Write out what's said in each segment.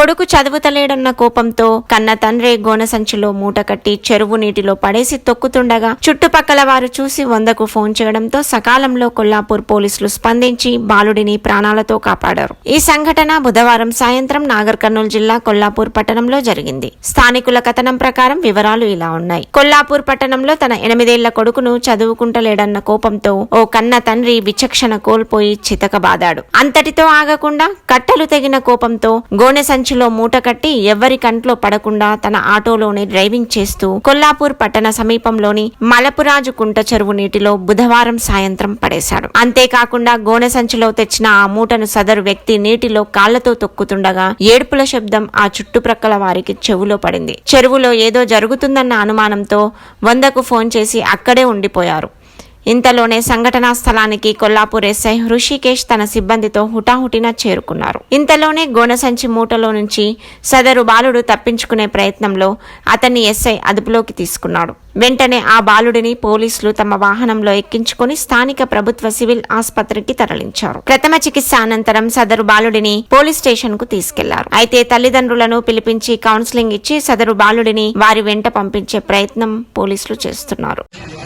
కొడుకు చదువుతలేడన్న కోపంతో కన్న తండ్రి గోన సంచిలో మూట కట్టి చెరువు నీటిలో పడేసి తొక్కుతుండగా చుట్టుపక్కల వారు చూసి వందకు ఫోన్ చేయడంతో సకాలంలో కొల్లాపూర్ పోలీసులు స్పందించి బాలుడిని ప్రాణాలతో కాపాడారు. ఈ సంఘటన బుధవారం సాయంత్రం నాగర్ కర్నూలు జిల్లా కొల్లాపూర్ పట్టణంలో జరిగింది. స్థానికుల కథనం ప్రకారం వివరాలు ఇలా ఉన్నాయి. కొల్లాపూర్ పట్టణంలో తన ఎనిమిదేళ్ళ కొడుకును చదువుకుంటలేడన్న కోపంతో ఓ కన్న తండ్రి విచక్షణ కోల్పోయి చితకబాదాడు. అంతటితో ఆగకుండా కట్టలు తెగిన కోపంతో గోనె సంచిలో మూట కట్టి ఎవ్వరి కంట్లో పడకుండా తన ఆటోలోనే డ్రైవింగ్ చేస్తూ కొల్లాపూర్ పట్టణ సమీపంలోని మలపురాజు కుంట చెరువు నీటిలో బుధవారం సాయంత్రం పడేశాడు. అంతేకాకుండా గోనె సంచిలో తెచ్చిన ఆ మూటను సదరు వ్యక్తి నీటిలో కాళ్ళతో తొక్కుతుండగా ఏడుపుల శబ్దం ఆ చుట్టుప్రక్కల వారికి చెవులో పడింది. చెరువులో ఏదో జరుగుతుందన్న అనుమానంతో వందకు ఫోన్ చేసి అక్కడే ఉండిపోయారు. ఇంతలోనే సంఘటనా స్థలానికి కొల్లాపూర్ ఎస్ఐ హృషికేష్ తన సిబ్బందితో హుటాహుటిన చేరుకున్నారు. ఇంతలోనే గోనసంచి మూటలో నుంచి సదరు బాలుడు తప్పించుకునే ప్రయత్నంలో అతన్ని ఎస్ఐ అదుపులోకి తీసుకున్నాడు. వెంటనే ఆ బాలుడిని పోలీసులు తమ వాహనంలో ఎక్కించుకుని స్థానిక ప్రభుత్వ సివిల్ ఆసుపత్రికి తరలించారు. ప్రథమ చికిత్స అనంతరం సదరు బాలుడిని పోలీస్ స్టేషన్కు తీసుకెళ్ళారు. అయితే తల్లిదండ్రులను పిలిపించి కౌన్సిలింగ్ ఇచ్చి సదరు బాలుడిని వారి వెంట పంపించే ప్రయత్నం పోలీసులు చేస్తున్నారు.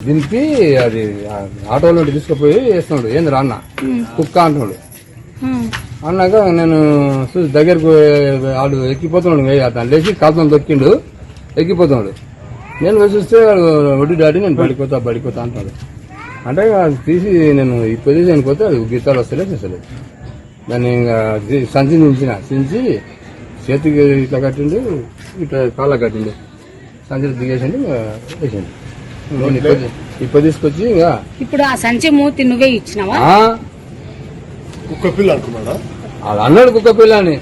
దింపి అది ఆ ఆటోలో తీసుకుపోయి వేస్తున్నాడు. ఏంది రా అన్న కుక్క అంటున్నాడు. అన్నాక నేను చూసి దగ్గరకు వాడు ఎక్కిపోతున్నాడు అతను లేచి కాలుతో దొక్కిండు ఎక్కిపోతున్నాడు. నేను చూస్తే వాడు ఒడ్డు దాటి నేను పడిపోతా పడిపోతా అంటున్నాడు అంటే అది తీసి నేను ఈ పొజిషన్కి పోతే అది గీతాలు వస్తలే చేసలేదు దాన్ని ఇంకా సంచి దించిన దించి చేతికి ఇట్లా కట్టిండు ఇట్లా కాళ్ళ కట్టిండు. సంచిలో దిగేసిండు వేసిండు. ఇప్పుడు తీసుకొచ్చి ఇంకా ఇప్పుడు ఆ సంచి మూతి నువ్వే ఇచ్చినావా? కుక్క పిల్ల అనుకున్నాడా? వాళ్ళు అన్నాడు కుక్క పిల్ల అని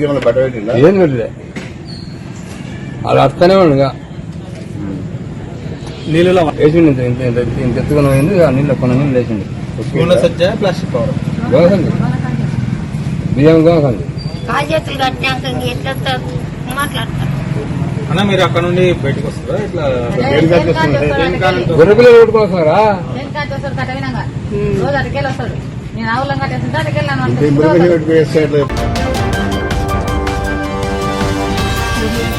ఏమైనా బట్ట పెట్టిందా ఏం పెట్టలే. వాళ్ళు అత్తనే ఉండగా. నీళ్ళలో వేసిండు ఇంత ఇంత ఇంత పోయింది ఆ నీళ్ళ కొన్ని నీళ్ళు వేసిండు నూనె సజ్జ ప్లాస్టిక్ కవర్ గోసండి బియ్యం గోసండి బాధ్యతలు కట్టినాక ఇంక ఎట్లా మాట్లాడతారు అన్న మీరు అక్కడ నుండి బయటకు వస్తారా? ఇట్లా గొర్రె పిల్లలు కొట్టుకొస్తారా నేను ఆవులం కట్టేస్తుంటే అడికెళ్ళాను ఇంకా